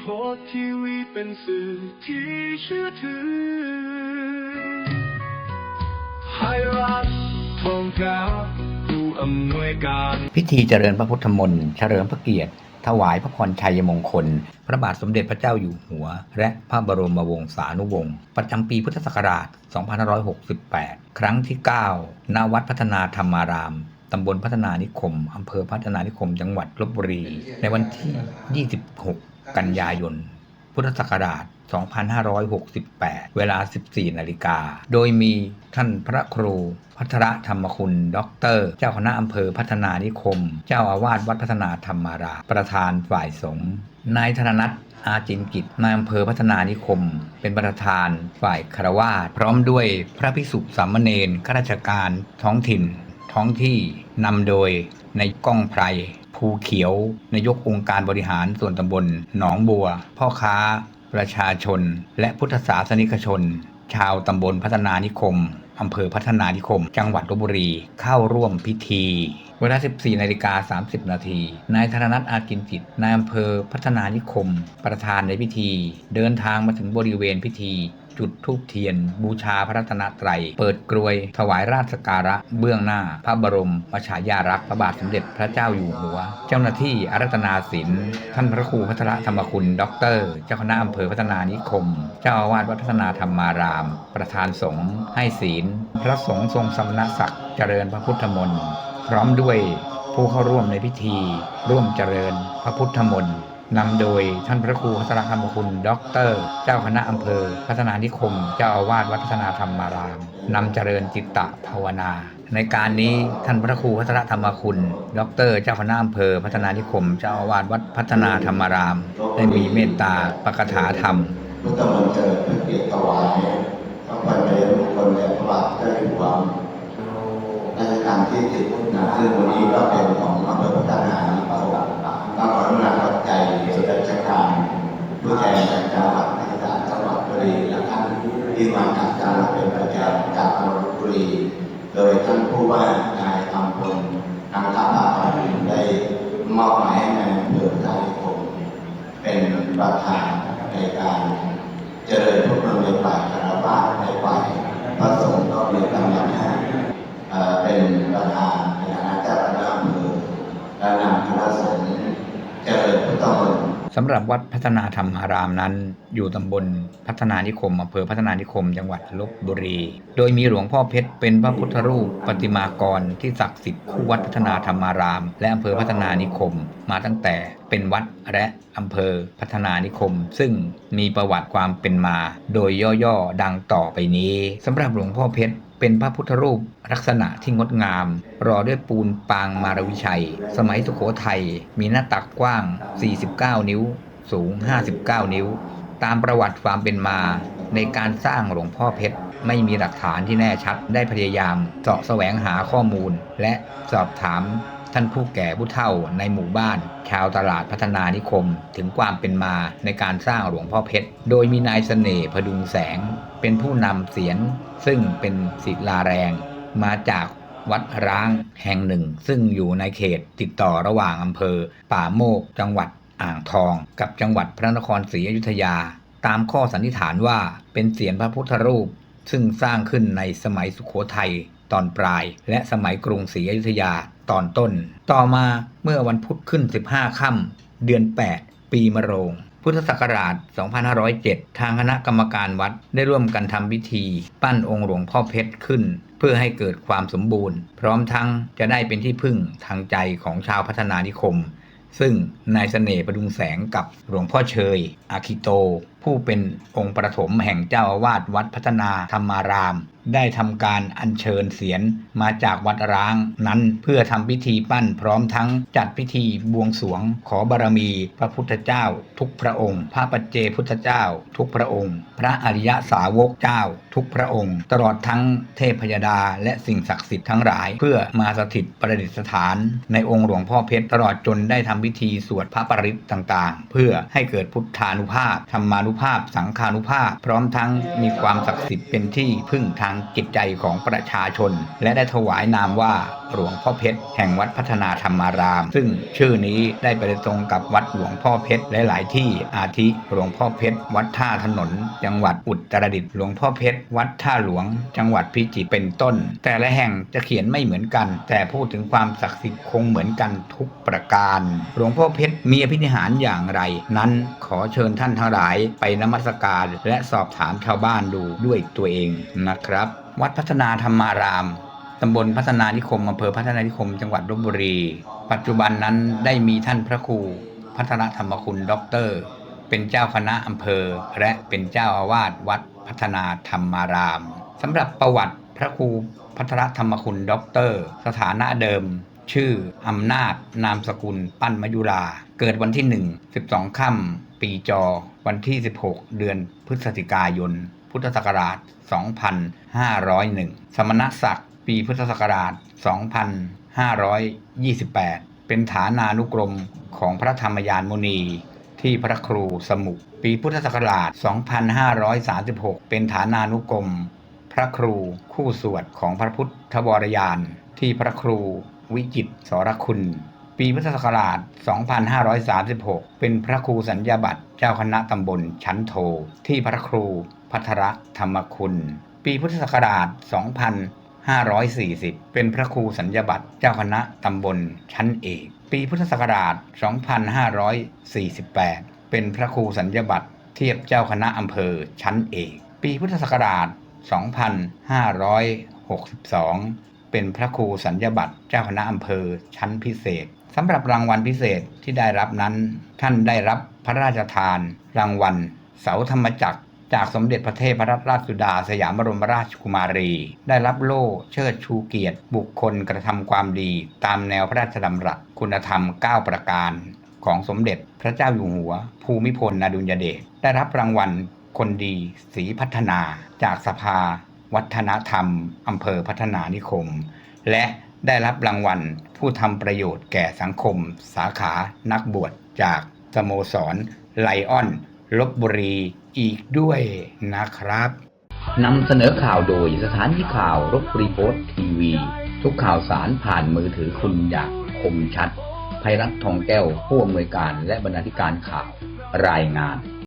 โพสต์ทีวีเป็นสื่อที่เชื่อถือไทยรัฐทองแท้ผู้อำนวยการ พิธีเจริญพระพุทธมนต์เฉลิมพระเกียรติ ถวายพระพรชัยมงคล พระบาทสมเด็จพระเจ้าอยู่หัว และพระบรมวงศานุวงศ์ประจำปีพุทธศักราช 2568 ครั้งที่ 9 ณ วัดพัฒนาธรรมาราม ตำบลพัฒนานิคม อำเภอพัฒนานิคม จังหวัดลบบุรี ในวันที่ 26 กันยายน พุทธศักราช 2568 เวลา 14 นาฬิกา โดยมีท่านพระครูพัทรธรรมคุณด็อกเตอร์ เจ้าคณะอำเภอพัฒนานิคม เจ้าอาวาสวัดพัฒนาธรรมารา ประธานฝ่ายสงฆ์นายธนนัทอาจินกิจนายอำเภอพัฒนานิคม เป็นประธานฝ่ายคารวาสพร้อมด้วยพระภิกษุสามเณรข้าราชการท้องถิ่น ท้องที่นำโดยในายก้องไพรภูเขียวนายกองค์การบริหารส่วนตำบลหนองบัว พ่อค้า ประชาชน และพุทธศาสนิกชน ชาวตำบลพัฒนานิคมอำเภอพัฒนานิคม จังหวัดลบบุรี เข้าร่วมพิธี เวลา 14 นาฬิกา 30 นาที นายธนนัทอากินจิต นายอำเภอพัฒนานิคม ประธานในพิธี เดินทางมาถึงบริเวณพิธี จุดธูปเทียน บูชาพระรัตนตรัย เปิดกรวย ถวายราชสกการะ เบื้องหน้า พระบรมวชายารักษ์พระบาทสมเด็จพระเจ้าอยู่หัว เจ้าหน้าที่อารัตนาศิลป์ท่านพระครูพัทรธรรมคุณด็อกเตอร์ เจ้าคณะอำเภอพัฒนานิคม เจ้าอาวาสวัดพัฒนาธรรมาราม ประธานสงฆ์ให้ศีล พระสงฆ์ทรงสำนักศักดิ์เจริญพระพุทธมนต์พร้อมด้วยผู้เข้าร่วมในพิธี ร่วมเจริญพระพุทธมนต์ นำโดยท่านพระครูพัทรธรรมคุณด็อกเตอร์ เจ้าคณะอำเภอ พัฒนานิคม เจ้าอาวาสวัดพัฒนาธรรมารามนำเจริญจิตตภาวนา ในการนี้ท่านพระครูพัทรธรรมคุณด็อกเตอร์ เจ้าคณะอำเภอ พัฒนานิคม เจ้าอาวาสวัดพัฒนาธรรมาราม ได้มีเมตตาประกถาธรรมพุทธมนต์เจริญพระเกียรติวายพระพันเยมงคลแด่พระบาทเจ้าอยู่หัวราชการที่สิบนะซึ่งวันนี้ก็เป็นของอำเภอพัฒนานิคมก็ขออนุญาตปัจจัยส่วนราชการ ผู้แทนจากจังหวัดราชกาจังหวัดบุรีและท่านที่มาจากจังหวัดเป็นประจำจากจังหวัดบุรีโดยท่านผู้ว่านายคำพลนางทัพอาภรณ์ได้มอบหมายให้นายอำเภอพัฒนานิคมเป็นประธานในการเจริญพระพุทธมนต์ฝ่ายคารวะในฝ่ายพระสงฆ์ก็มีตำแหน่งให้เป็นประธานในฐานะเจ้าคณะอำเภอและนำคณะสงฆ์เจริญพุทธมนต์ สำหรับวัดพัฒนาธรรมารามนั้น อยู่ตำบลพัฒนานิคมอำเภอพัฒนานิคม จังหวัดลบบุรี โดยมีหลวงพ่อเพชรเป็นพระพุทธรูปประติมากรที่ศักดิ์สิทธิ์คู่วัดพัฒนาธรรมาราม และอำเภอพัฒนานิคม มาตั้งแต่เป็นวัดและอำเภอพัฒนานิคม ซึ่งมีประวัติความเป็นมา โดยย่อๆดังต่อไปนี้สำหรับหลวงพ่อเพชร เป็นพระพุทธรูปลักษณะที่งดงาม รอด้วยปูนปางมารวิชัย สมัยสุโขทัยมีหน้าตักกว้าง 49 นิ้ว สูง 59 นิ้ว ตามประวัติความเป็นมา ในการสร้างหลวงพ่อเพชร ไม่มีหลักฐานที่แน่ชัดได้พยายามเสาะแสวงหาข้อมูล และสอบถาม ท่านผู้แก่ผู้เฒ่าในหมู่บ้าน ชาวตลาดพัฒนานิคม ถึงความเป็นมาในการสร้างหลวงพ่อเพชร โดยมีนายเสน่ห์พดุงแสง เป็นผู้นำเสียนซึ่งเป็นศิลาแรง มาจากวัดร้างแห่งหนึ่ง ซึ่งอยู่ในเขตติดต่อระหว่างอำเภอ ป่าโมก จังหวัดอ่างทอง กับจังหวัดพระนครศรีอยุธยา ตามข้อสันนิษฐานว่าเป็นเสียนพระพุทธรูป ซึ่งสร้างขึ้นในสมัยสุขโขทัยตอนปลาย และสมัยกรุงศรีอยุธยา ตอนต้น ต่อมาเมื่อวันพุธขึ้น 15 ค่ำเดือน 8 ปีมะโรง พุทธศักราช 2507 ทางคณะกรรมการวัดได้ร่วมกันทำพิธี ปั้นองค์หลวงพ่อเพชรขึ้น เพื่อให้เกิดความสมบูรณ์ พร้อมทั้งจะได้เป็นที่พึ่งทางใจของชาวพัฒนานิคมซึ่งนายเสน่ห์ประดุงแสงกับหลวงพ่อเชย อาคิโตผู้เป็นองค์ประถมแห่งเจ้าอาวาสวัดพัฒนาธรรมาราม ได้ทำการอัญเชิญเสียนมาจากวัดร้างนั้นเพื่อทำพิธีปั้นพร้อมทั้งจัดพิธีบวงสวงขอบารมี พระพุทธเจ้า ทุกพระองค์ พระปัจเจพุทธเจ้า ทุกพระองค์ พระอริยสาวกเจ้า ทุกพระองค์ ตลอดทั้งเทพยดาและสิ่งศักดิ์สิทธิ์ทั้งหลาย เพื่อมาสถิตประดิษฐาน ในองค์หลวงพ่อเพชรตลอดจนได้ทำพิธีสวดพระปริตต่างๆ เพื่อให้เกิดพุทธานุภาพธรรมานุนุภาพ สังฆานุภาพ พร้อมทั้งมีความศักดิ์สิทธิ์เป็นที่พึ่งทางจิตใจของประชาชน และได้ถวายนามว่าหลวงพ่อเพชรแห่งวัดพัฒนาธรรมาราม ซึ่งชื่อนี้ได้ไปตรงกับวัดหลวงพ่อเพชรหลาย ๆ ที่อาทิหลวงพ่อเพชรวัดท่าถนน จังหวัดอุตรดิตถ์หลวงพ่อเพชรวัดท่าหลวง จังหวัดพิจิตรเป็นต้น แต่ละแห่งจะเขียนไม่เหมือนกัน แต่พูดถึงความศักดิ์สิทธิ์คงเหมือนกันทุกประการ หลวงพ่อเพชรมีอภินิหารอย่างไร นั้นขอเชิญท่านทั้งหลายไปนมัสการ และสอบถามชาวบ้านดูด้วยตัวเองนะครับ วัดพัฒนาธรรมารามตำบลพัฒนานิคมอำเภอพัฒนานิคม จังหวัดลบบุรี ปัจจุบันนั้นได้มีท่านพระครูพัฒนธรรมคุณด็อกเตอร์ เป็นเจ้าคณะอำเภอ และเป็นเจ้าอาวาสวัดพัฒนาธรรมารามสำหรับประวัติพระครูพัฒนธรรมคุณด็อกเตอร์ สถานะเดิม ชื่ออำนาจ นามสกุล ปั้นมยุรา เกิดวันที่ 1 12 ค่ำปีจอ วันที่ 16 เดือนพฤศจิกายน พุทธศักราช 2501 สมณศักดิ์ปีพุทธศักราช 2528 เป็นฐานานุกรมของพระธรรมยานมุนี ที่พระครูสมุปีพุทธศักราช 2536 เป็นฐานานุกรม พระครูคู่สวดของพระพุทธวรยาน ที่พระครูวิจิตสรคุณ ปีพุทธศักราช 2536 เป็นพระครูสัญญาบัตรเจ้าคณะตำบลชั้นโท ที่พระครูพัทรธรรมคุณ ปีพุทธศักราช 2540 เป็นพระครูสัญญาบัตรเจ้าคณะตำบลชั้นเอก ปีพุทธศักราช 2548 เป็นพระครูสัญญาบัตรเทียบเจ้าคณะอำเภอชั้นเอก ปีพุทธศักราช 2562 เป็นพระครูสัญญาบัตรเจ้าคณะอำเภอชั้นพิเศษ สำหรับรางวัลพิเศษที่ได้รับนั้น ท่านได้รับพระราชทาน รางวัล เสาธรรมจักร จากสมเด็จพระเทพรัตนราชสุดาสยามบรมราชกุมารี ได้รับโล่เชิดชูเกียรติ บุคคลกระทำความดี ตามแนวพระราชดำรัสคุณธรรม 9 ประการ ของสมเด็จพระเจ้าอยู่หัว ภูมิพลอดุลยเดชได้รับรางวัลคนดีศรีพัฒนา จากสภา วัฒนธรรมอำเภอพัฒนานิคม และ ได้รับรางวัล ผู้ทำประโยชน์แก่สังคม สาขานักบวชจากสโมสรไลออนลบบุรีอีกด้วยนะครับนำเสนอข่าวโดยสถานีข่าวรบบุรีโพสต์ทีวี ทุกข่าวสารผ่านมือถือคุณอย่างคมชัดภัยรัฐทองแก้วผู้อำนวยการและบรรณาธิการข่าวรายงาน